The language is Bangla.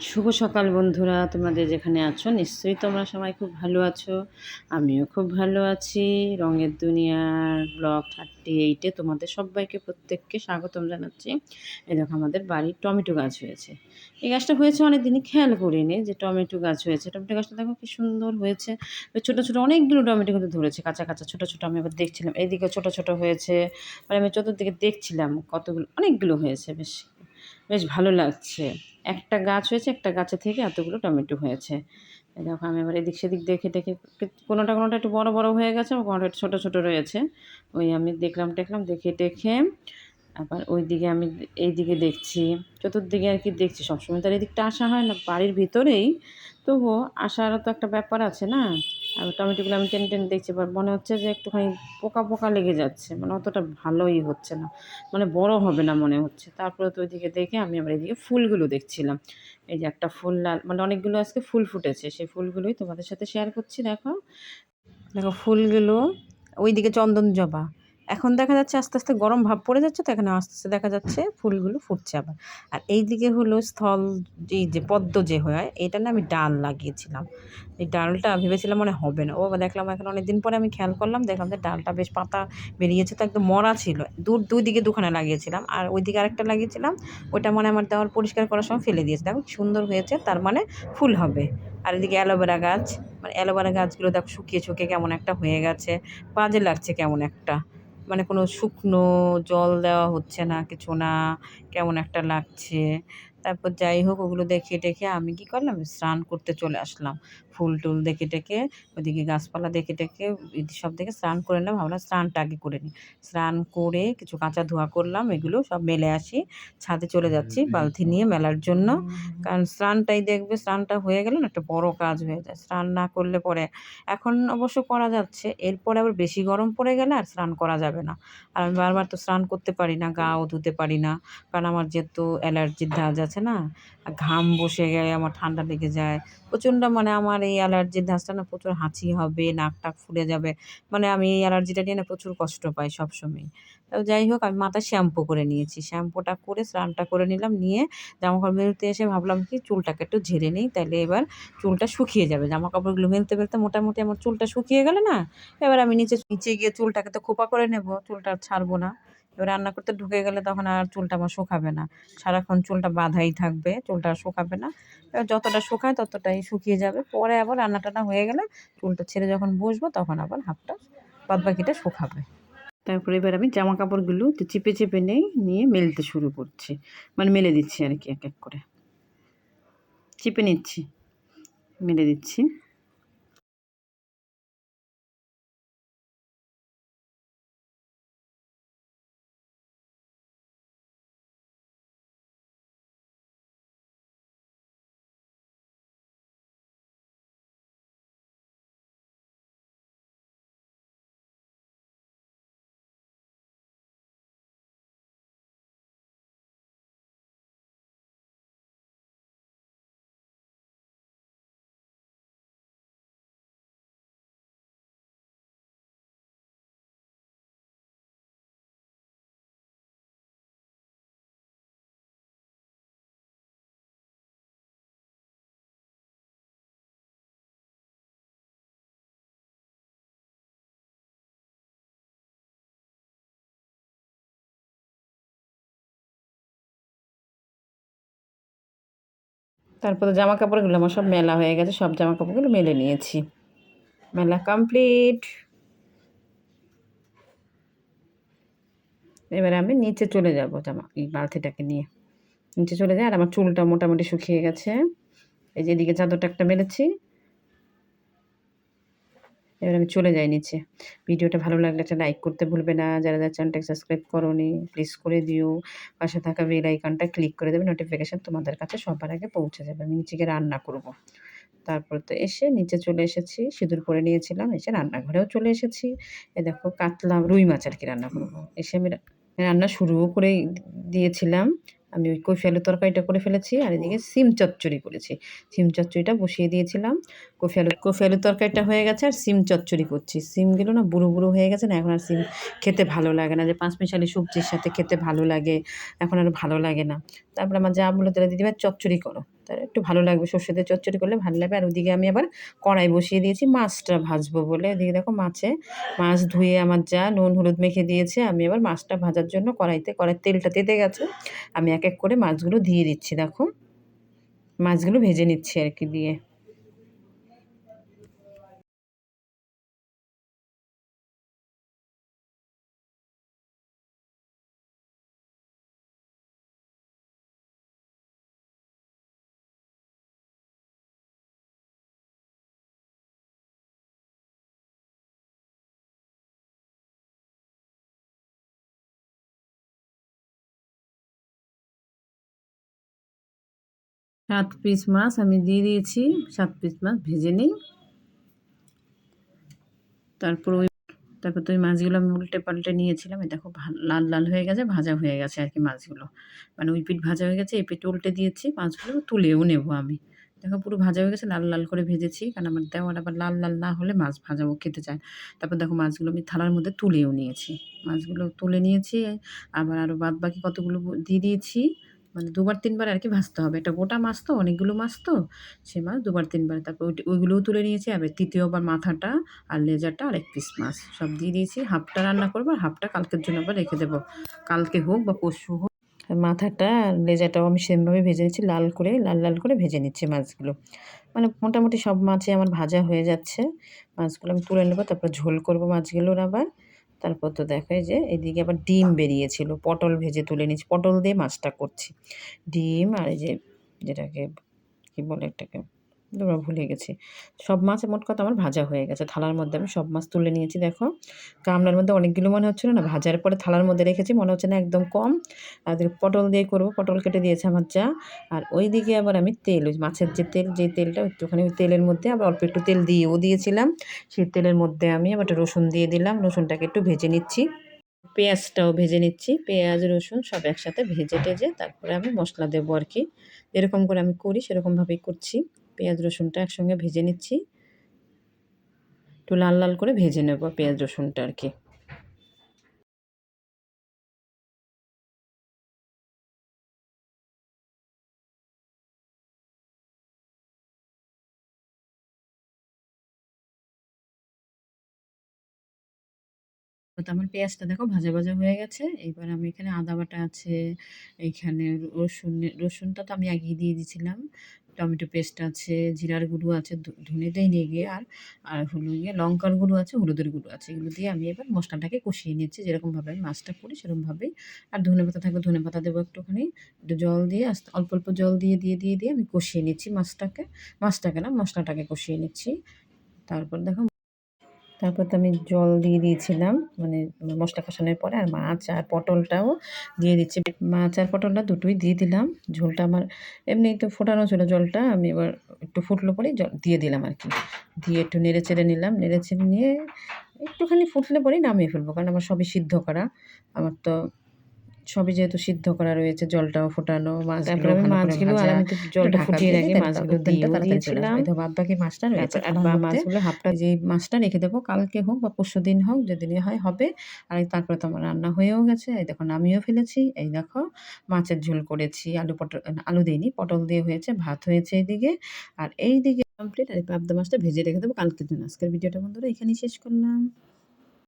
শুভ সকাল বন্ধুরা, তোমাদের যেখানে আছো নিশ্চয়ই তোমরা সবাই খুব ভালো আছো। আমিও খুব ভালো আছি। রঙের দুনিয়ার ব্লগ থার্টি এইটে তোমাদের সবাইকে, প্রত্যেককে স্বাগতম জানাচ্ছি। এই দেখো আমাদের বাড়ির টমেটো গাছ হয়েছে। এই গাছটা হয়েছে অনেক দিনই খেয়াল করিনি যে টমেটো গাছ হয়েছে। টমেটো গাছটা দেখো কি সুন্দর হয়েছে। ছোটো ছোটো অনেকগুলো টমেটো কিন্তু ধরেছে, কাঁচা কাঁচা, ছোটো ছোটো আমি এবার দেখছিলাম। এইদিকে ছোটো ছোটো হয়েছে। মানে আমি চতুর্দিকে দেখছিলাম কতগুলো, অনেকগুলো হয়েছে, বেশ। বেশ ভালো লাগছে। একটা গাছ হয়েছে, একটা গাছে থেকে এতগুলো টমেটো হয়েছে। দেখো, আমি এবার এদিক সেদিক দেখে দেখে কোনোটা কোনোটা একটু বড় বড় হয়ে গেছে কোনোটা একটু ছোটো ছোটো রয়েছে। ওই আমি দেখলাম টেখলাম দেখে টেখে আবার ওই দিকে আমি এই দিকে দেখছি, চতুর্দিকে আর কি দেখছি। সবসময় তার এদিকটা আসা হয় না, বাড়ির ভিতরেই। তবুও আসারও তো একটা ব্যাপার আছে না? আর টমেটোগুলো আমি টেনে টেনে দেখছি এবার মনে হচ্ছে যে একটুখানি পোকা পোকা লেগে যাচ্ছে। মানে অতটা ভালোই হচ্ছে না। মানে বড় হবে না মনে হচ্ছে। তারপরে তো ওইদিকে দেখে আমি আবার এইদিকে ফুলগুলো দেখছিলাম। এই যে একটা ফুল লাল মানে অনেকগুলো আজকে ফুল ফুটেছে। সেই ফুলগুলোই তোমাদের সাথে শেয়ার করছি, দেখো। দেখো ফুলগুলো, ওইদিকে চন্দন জবা। এখন দেখা যাচ্ছে আস্তে আস্তে গরম ভাব পড়ে যাচ্ছে তো এখানে আস্তে আস্তে দেখা যাচ্ছে ফুলগুলো ফুটছে আবার। আর এই দিকে হলো স্থল এই যে পদ্ম যে হয়, এটা না আমি ডাল লাগিয়েছিলাম। এই ডালটা ভেবেছিলাম মানে হবে না। ও দেখলাম এখন অনেকদিন পরে আমি খেয়াল করলাম, দেখলাম যে ডালটা বেশ পাতা বেরিয়েছে তো একদম মরা ছিল। দূর দুই দিকে দুখানে লাগিয়েছিলাম আর ওই দিকে আরেকটা লাগিয়েছিলাম, ওইটা মানে আমার দেওয়ার পরিষ্কার করার সময় ফেলে দিয়েছে। দেখো সুন্দর হয়েছে, তার মানে ফুল হবে। আর এদিকে অ্যালোভেরা গাছ মানে অ্যালোভেরা গাছগুলো দেখো শুকিয়ে শুকিয়ে কেমন একটা হয়ে গেছে, বাজে লাগছে কেমন একটা। মানে কোনো শুকনো জল দেওয়া হচ্ছে না, কিছু না, কেমন একটা লাগছে। তারপর যাই হোক, ওগুলো দেখে টেখে আমি কি করলাম? স্নান করতে চলে আসলাম। ফুল টুল দেখে টেকে ওদিকে গাছপালা দেখে টেকে সব দেখে স্নান করে নিলাম ভাবলাম স্নানটা আগে করে নিই স্নান করে কিছু কাঁচা ধোয়া করলাম এগুলো সব মেলে আসি ছাদে চলে যাচ্ছি বালতি নিয়ে মেলার জন্য। কারণ স্নানটাই দেখবে স্নানটা হয়ে গেলে না একটা বড় কাজ হয়ে যায় স্নান না করলে পরে এখন অবশ্য করা যাচ্ছে এরপরে আবার বেশি গরম পড়ে গেলে আর স্নান করা যাবে না। আর আমি বারবার তো স্নান করতে পারি না গাও ধুতে পারি না কারণ আমার যেহেতু অ্যালার্জির ধাজ আছে না ঘাম বসে গেলে আমার ঠান্ডা লেগে যায় প্রচণ্ড মানে আমার এই অ্যালার্জির ধাঁচটা না প্রচুর হাঁচি হবে, নাক টাক ফুলে যাবে। মানে আমি এই অ্যালার্জিটা নিয়ে না প্রচুর কষ্ট পাই সবসময়। তো যাই হোক, আমি মাথা শ্যাম্পু করে নিয়েছি। শ্যাম্পুটা করে, স্নানটা করে নিলাম, নিয়ে জামা কাপড় মেলতে এসে ভাবলাম কি চুলটাকে একটু ঝেড়ে নিই তাহলে এবার চুলটা শুকিয়ে যাবে। জামা কাপড়গুলো মেলতে মেলতে মোটামুটি আমার চুলটা শুকিয়ে গেলে না, এবার আমি নিচে নিচে গিয়ে চুলটাকে তো খোপা করে নেব, চুলটা ছাড়বো না। এবার রান্না করতে ঢুকে গেলে তখন আর চুলটা আমার শুকাবে না। সারাক্ষণ চুলটা বাঁধাই থাকবে, চুলটা শুকাবে না। যতটা শুকায় ততটাই শুকিয়ে যাবে। পরে আবার রান্না টান্না হয়ে গেলে চুলটা ছেড়ে যখন বসবো তখন আবার হাফটা বাদ বাকিটা শুকাবে। তারপরে এবার আমি জামা কাপড়গুলো তো চিপে চেপে নেই, নিয়ে মেলতে শুরু করছি। মানে মেলে দিচ্ছি আর কি এক এক করে। চিপে নিচ্ছি, মেলে দিচ্ছি। তারপরে জামা কাপড়গুলো আমার সব মেলা হয়ে গেছে, সব জামা কাপড়গুলো মেলে নিয়েছি। মেলা কমপ্লিট এবারে আমি নিচে চলে যাব জামা, এই বালতিটাকে নিয়ে। নিচে চলে যাই আর আমার চুলটা মোটামুটি শুকিয়ে গেছে। এই যে এদিকে চাদরটা একটা মেলেছি। এবার আমি চলে যাই নিচে। ভিডিওটা ভালো লাগলে একটা লাইক করতে ভুলবে না। যারা যারা চ্যানেলটাকে সাবস্ক্রাইব করোনি প্লিজ করে দিও। পাশে থাকা বেল আইকনটা ক্লিক করে দেবে নোটিফিকেশান তোমাদের কাছে সবার আগে পৌঁছে যাবে। আমি নিচে রান্না করব। তারপর তো এসে নিচে চলে এসেছি। সিঁদুর পরে নিয়েছিলাম, এসে রান্নাঘরেও চলে এসেছি। এ দেখো, কাতলা রুই মাছ আর কি রান্না করব? এসে আমি রান্না শুরুও করে দিয়েছিলাম। আমি ওই কফি আলু তরকারিটা করে ফেলেছি আর এদিকে সিম চচ্চড়ি করেছি। সিম চচ্চড়িটা বসিয়ে দিয়েছিলাম। কফি আলু কফি আলু তরকারিটা হয়ে গেছে আর সিম চচ্চড়ি করছি। সিমগুলো না বুড়ো বুড়ো হয়ে গেছে না, এখন আর সিম খেতে ভালো লাগে না। যে পাঁচ মিশালি সবজির সাথে খেতে ভালো লাগে, এখন আর ভালো লাগে না। তারপরে আমার যা বলে তাহলে, দিদিভাই, চচ্চড়ি করো। তার একটু ভালো লাগবে সর্ষে দিয়ে চচ্চড়ি করলে ভালো লাগবে। আর ওদিকে আমি আবার কড়াই বসিয়ে দিয়েছি, মাছটা ভাজবো বলে। ওদিকে দেখো মাছে, মাছ ধুয়ে আমার যা নুন হলুদ মেখে দিয়েছে, আমি আবার মাছটা ভাজার জন্য কড়াইতে কড়াই তেলটা তেতে গেছে। আমি এক এক করে মাছগুলো দিয়ে দিচ্ছি, দেখো। মাছগুলো ভেজে নিচ্ছি আর কি দিয়ে। সাত পিস মাছ আমি দিয়ে দিয়েছি। সাত পিস মাছ ভেজে নিই। তারপর ওই তারপর তো ওই মাছগুলো আমি উল্টে পাল্টে নিয়েছিলাম। এই দেখো লাল লাল হয়ে গেছে, ভাজা হয়ে গেছে আর কি মাছগুলো। মানে ওই পিঠ ভাজা হয়ে গেছে, এই পিঠ উল্টে দিয়েছি, মাছগুলো তুলেও নেব আমি। দেখো পুরো ভাজা হয়ে গেছে, লাল লাল করে ভেজেছি, কারণ আমার দেওয়ার আবার লাল লাল না হলে মাছ ভাজাবো খেতে চায় তারপর দেখো মাছগুলো আমি থালার মধ্যে তুলেও নিয়েছি। মাছগুলো তুলে নিয়েছি, আবার আরও বাদ বাকি কতগুলো দিয়ে দিয়েছি। মানে দুবার তিনবার আর কি ভাজতে হবে। এটা গোটা মাছ তো, অনেকগুলো মাছ তো সে মাছ দুবার তিনবার। তারপর ওই ওইগুলোও তুলে নিয়েছি। আবার তৃতীয়বার মাথাটা আর লেজারটা আর এক পিস মাছ। সব দিয়ে দিয়েছি। হাফটা রান্না করব আর হাফটা কালকের জন্য আবার রেখে দেবো। কালকে হোক বা পরশু হোক। মাথাটা আর লেজাটাও আমি সেমভাবে ভেজে নিচ্ছি, লাল করে, লাল লাল করে ভেজে নিচ্ছি মাছগুলো। মানে মোটামুটি সব মাছই আমার ভাজা হয়ে যাচ্ছে। মাছগুলো আমি তুলে নেব, তারপর ঝোল করব মাছগুলোর আবার। তারপর তো দেখায় যে এদিকে আবার ডিম বেরিয়েছিল। পটল ভেজে তুলে নিয়েছি। পটল দিয়ে মাছটা করছি। ডিম আর এই যে যেটাকে কী বলে এটাকে? তোমরা ভুলে গেছি। সব মাছ মোট কথা আমার ভাজা হয়ে গেছে। থালার মধ্যে আমি সব মাছ তুলে নিয়েছি, দেখো। কামলার মধ্যে অনেকগুলো মনে হচ্ছিল না, ভাজার পরে থালার মধ্যে রেখেছি, মনে হচ্ছে না একদম কম। আর পটল দিয়ে করব, পটল কেটে দিয়েছে আমার যা। আর ওই দিকে আবার আমি তেল, ওই মাছের যে তেল, যে তেলটা, একটুখানি ওই তেলের মধ্যে আবার অল্প একটু তেল দিয়েও দিয়েছিলাম। সেই তেলের মধ্যে আমি আবার একটা রসুন দিয়ে দিলাম, রসুনটাকে একটু ভেজে নিচ্ছি। পেঁয়াজটাও ভেজে নিচ্ছি, পেঁয়াজ, রসুন সব একসাথে ভেজে টেজে তারপরে আমি মশলা দেবো আর কি। যেরকম করে আমি করি, সেরকমভাবেই করছি। পেঁয়াজ রসুনটা একসঙ্গে ভেজে নিচ্ছি। একটু লাল লাল করে ভেজে নেব পেঁয়াজ রসুনটা আর কি। তো আমার পেঁয়াজটা দেখো ভাজা ভাজা হয়ে গেছে। এবার আমি এখানে আদা বাটা আছে এইখানে রসুন, রসুনটা তো আমি আগিয়ে দিয়ে দিয়েছিলাম। টমেটো পেস্ট আছে, জিরার গুঁড়ো আছে ধনে নিয়ে গিয়ে আর আর হলো গিয়ে লঙ্কার গুঁড়ো আছে, হলুদের গুঁড়ো আছে। এগুলো দিয়ে আমি এবার মশলাটাকে কষিয়ে নিচ্ছি যেরকমভাবে আমি মাছটা করি সেরকমভাবেই আর ধনে পাতা থাকলে ধনে পাতা দেবো একটুখানি। একটু জল দিয়ে, আস্তে, অল্প অল্প জল দিয়ে দিয়ে দিয়ে দিয়ে আমি কষিয়ে নিচ্ছি মাছটাকে। মাছটাকে না, মশলাটাকে কষিয়ে নিচ্ছি। তারপর দেখো তারপর তো আমি জল দিয়ে দিয়েছিলাম মানে মশলা কষানোর পরে, আর মাছ আর পটলটাও দিয়ে দিচ্ছি। মাছ আর পটলটা দুটোই দিয়ে দিলাম, ঝোলটা আমার এমনি তো ফোটানো ছিল জলটা, আমি এবার একটু ফুটলো পরেই জল দিয়ে দিলাম আর কি। দিয়ে একটু নেড়ে চেড়ে নিলাম, নেড়ে চেড়ে নিয়ে একটুখানি ফুটলে পরেই নামিয়ে ফেলব, কারণ আমার সবই সিদ্ধ করা, আমার তো সবই যেহেতু সিদ্ধ করা রয়েছে জলটাও ফোটানো মাছ মাছগুলো আর আমি তো জলটা ফুটিয়ে রাখি মাছগুলো দিয়ে দিয়েছিলাম। বাদ বাকি মাছটা রয়েছে। আর মাছগুলো হাফটা যে মাছটা রেখে দেবো কালকে হোক বা পরশু দিন হোক যেদিনই হয় হবে। আর তারপরে তো আমার রান্না হয়েও গেছে। এই দেখো নামিয়েও ফেলেছি। এই দেখো মাছের ঝোল করেছি। আলু পটল আলু দিইনি পটল দিয়ে হয়েছে ভাত হয়েছে এইদিকে আর এই দিকে কমপ্লিট আর পাবদা মাছটা ভেজে রেখে দেবো কালকের জন্য। আজকের ভিডিওটা বন্ধুরা এখানেই শেষ করলাম।